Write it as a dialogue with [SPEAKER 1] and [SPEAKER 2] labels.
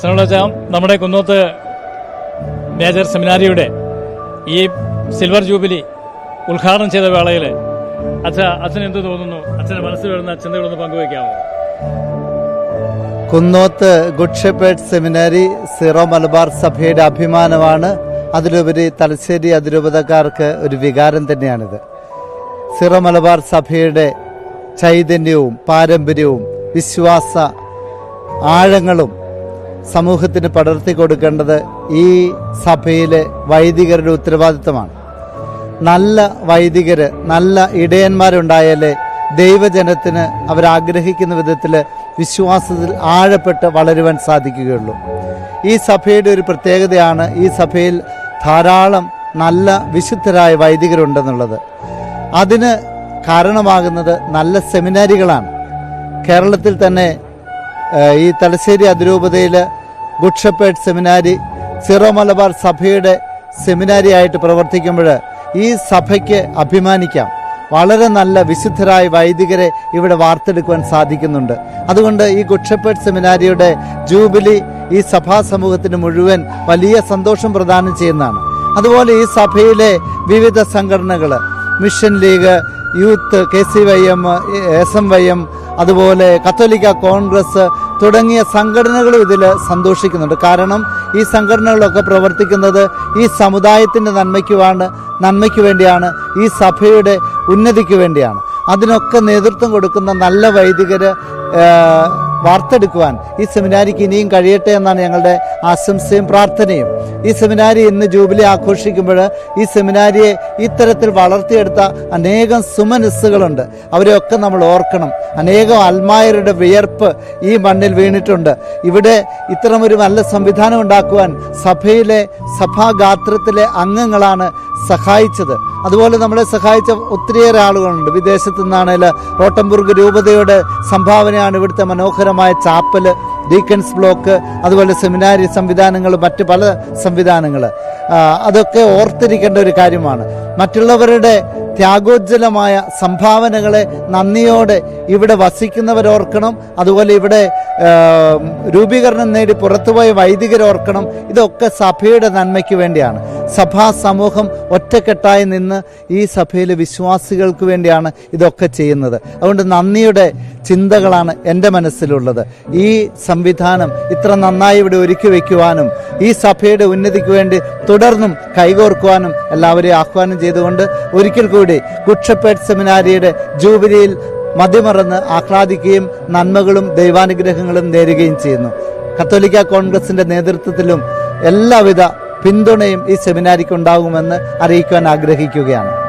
[SPEAKER 1] ശ്രീനിവാസ നമ്മുടെ കുന്നോത്ത് മേജർ സെമിനാരിയുടെ ഈ silver jubilee ഉദ്ഘാടനം ചെയ്ത വേളയിൽ അച്ഛ അച്ഛൻ എന്ത് തോന്നുന്നു? അച്ഛന്റെ മനസ്സിൽ വരുന്ന ചിന്തകളൊന്ന് പങ്കുവയ്ക്കാമോ?
[SPEAKER 2] Kunnoth good shepherd seminary Syro Malabar സഭയുടെ അഭിമാനമാണ്. അതിലുപരി തലശ്ശേരി അതിരൂപതക്കാർക്ക് ഒരു വികാരം തന്നെയാണിത്. സിറോ മലബാർ സഭയുടെ ചൈതന്യവും പാരമ്പര്യവും വിശ്വാസ ആഴങ്ങളും സമൂഹത്തിന് പടർത്തി കൊടുക്കേണ്ടത് ഈ സഭയിലെ വൈദികരുടെ ഉത്തരവാദിത്തമാണ് നല്ല വൈദികർ നല്ല ഇടയന്മാരുണ്ടായാലേ ദൈവജനത്തിന് അവരാഗ്രഹിക്കുന്ന വിധത്തിൽ വിശ്വാസത്തിൽ ആഴപ്പെട്ട് വളരുവാൻ സാധിക്കുകയുള്ളൂ. ഈ സഭയുടെ ഒരു പ്രത്യേകതയാണ് ഈ സഭയിൽ ധാരാളം നല്ല വിശുദ്ധരായ വൈദികരുണ്ടെന്നുള്ളത്. അതിന് കാരണമാകുന്നത് നല്ല സെമിനാരികളാണ്. കേരളത്തിൽ തന്നെ ഈ Thalassery അതിരൂപതയിൽ good shepherd seminary Syro Malabar സഭയുടെ സെമിനാരിയായിട്ട് പ്രവർത്തിക്കുമ്പോൾ ഈ സഭയ്ക്ക് അഭിമാനിക്കാം. വളരെ നല്ല വിശുദ്ധരായ വൈദികരെ ഇവിടെ വാർത്തെടുക്കുവാൻ സാധിക്കുന്നുണ്ട്. അതുകൊണ്ട് ഈ ഗുഡ്ഷപ്പേഡ് സെമിനാരിയുടെ ജൂബിലി ഈ സഭാ സമൂഹത്തിന് മുഴുവൻ വലിയ സന്തോഷം പ്രദാനം ചെയ്യുന്നതാണ്. അതുപോലെ ഈ സഭയിലെ വിവിധ സംഘടനകൾ mission league youth K C Y M S M Y M അതുപോലെ കത്തോലിക്ക കോൺഗ്രസ് തുടങ്ങിയ സംഘടനകളും ഇതിൽ സന്തോഷിക്കുന്നുണ്ട്. കാരണം ഈ സംഘടനകളൊക്കെ പ്രവർത്തിക്കുന്നത് ഈ സമുദായത്തിന്റെ നന്മയ്ക്കുമാണ് നന്മയ്ക്ക് വേണ്ടിയാണ് ഈ സഭയുടെ ഉന്നതിക്ക് വേണ്ടിയാണ്. അതിനൊക്കെ നേതൃത്വം കൊടുക്കുന്ന നല്ല വൈദികര് ഏഹ്, വാർത്തെടുക്കുവാൻ ഈ സെമിനാരിക്ക് ഇനിയും കഴിയട്ടെ എന്നാണ് ഞങ്ങളുടെ ആശംസയും പ്രാർത്ഥനയും. ഈ സെമിനാരി ഇന്ന് ജൂബിലി ആഘോഷിക്കുമ്പോൾ ഈ സെമിനാരിയെ ഇത്തരത്തിൽ വളർത്തിയെടുത്ത അനേകം സുമനസ്സുകളുണ്ട്. അവരെയൊക്കെ നമ്മൾ ഓർക്കണം. അനേകം അൽമായരുടെ വിയർപ്പ് ഈ മണ്ണിൽ വീണിട്ടുണ്ട്. ഇവിടെ ഇത്തരമൊരു നല്ല സംവിധാനം ഉണ്ടാക്കുവാൻ സഭയിലെ സഭാഗാത്രത്തിലെ അംഗങ്ങളാണ് സഹായിച്ചത്. അതുപോലെ നമ്മളെ സഹായിച്ച ഒത്തിരിയേറെ ആളുകളുണ്ട്. വിദേശത്തു നിന്നാണേൽ റോട്ടംബുർഗ് രൂപതയുടെ സംഭാവനയാണ് ഇവിടുത്തെ മനോഹരമായ ചാപ്പൽ ഡീക്കൻസ് ബ്ലോക്ക് അതുപോലെ സെമിനാരി സംവിധാനങ്ങൾ മറ്റ് പല സംവിധാനങ്ങൾ. അതൊക്കെ ഓർത്തിരിക്കേണ്ട ഒരു കാര്യമാണ്. മറ്റുള്ളവരുടെ ത്യാഗോജ്ജലമായ സംഭാവനകളെ നന്ദിയോടെ ഇവിടെ വസിക്കുന്നവരോർക്കണം. അതുപോലെ ഇവിടെ രൂപീകരണം നേടി പുറത്തുപോയ വൈദികരോർക്കണം. ഇതൊക്കെ സഭയുടെ നന്മയ്ക്ക് വേണ്ടിയാണ്. സഭാ സമൂഹം ഒറ്റക്കെട്ടായി നിന്ന് ഈ സഭയിലെ വിശ്വാസികൾക്ക് വേണ്ടിയാണ് ഇതൊക്കെ ചെയ്യുന്നത്. അതുകൊണ്ട് നന്ദിയുടെ ചിന്തകളാണ് എന്റെ മനസ്സിലുള്ളത്. ഈ സംവിധാനം ഇത്ര നന്നായി ഇവിടെ ഒരുക്കി വയ്ക്കുവാനും ഈ സഭയുടെ ഉന്നതിക്ക് വേണ്ടി തുടർന്നും കൈകോർക്കുവാനും എല്ലാവരെയും ആഹ്വാനം ചെയ്തുകൊണ്ട് ഒരിക്കൽ കൂടി ഗുഡ്ഷപ്പേട്ട് സെമിനാരിയുടെ ജൂബിലിയിൽ മതിമറന്ന് ആഹ്ലാദിക്കുകയും നന്മകളും ദൈവാനുഗ്രഹങ്ങളും നേരുകയും ചെയ്യുന്നു. കത്തോലിക്ക കോൺഗ്രസിന്റെ നേതൃത്വത്തിലും എല്ലാവിധ പിന്തുണയും ഈ സെമിനാരിക്ക് ഉണ്ടാകുമെന്ന് അറിയിക്കാൻ ആഗ്രഹിക്കുകയാണ്.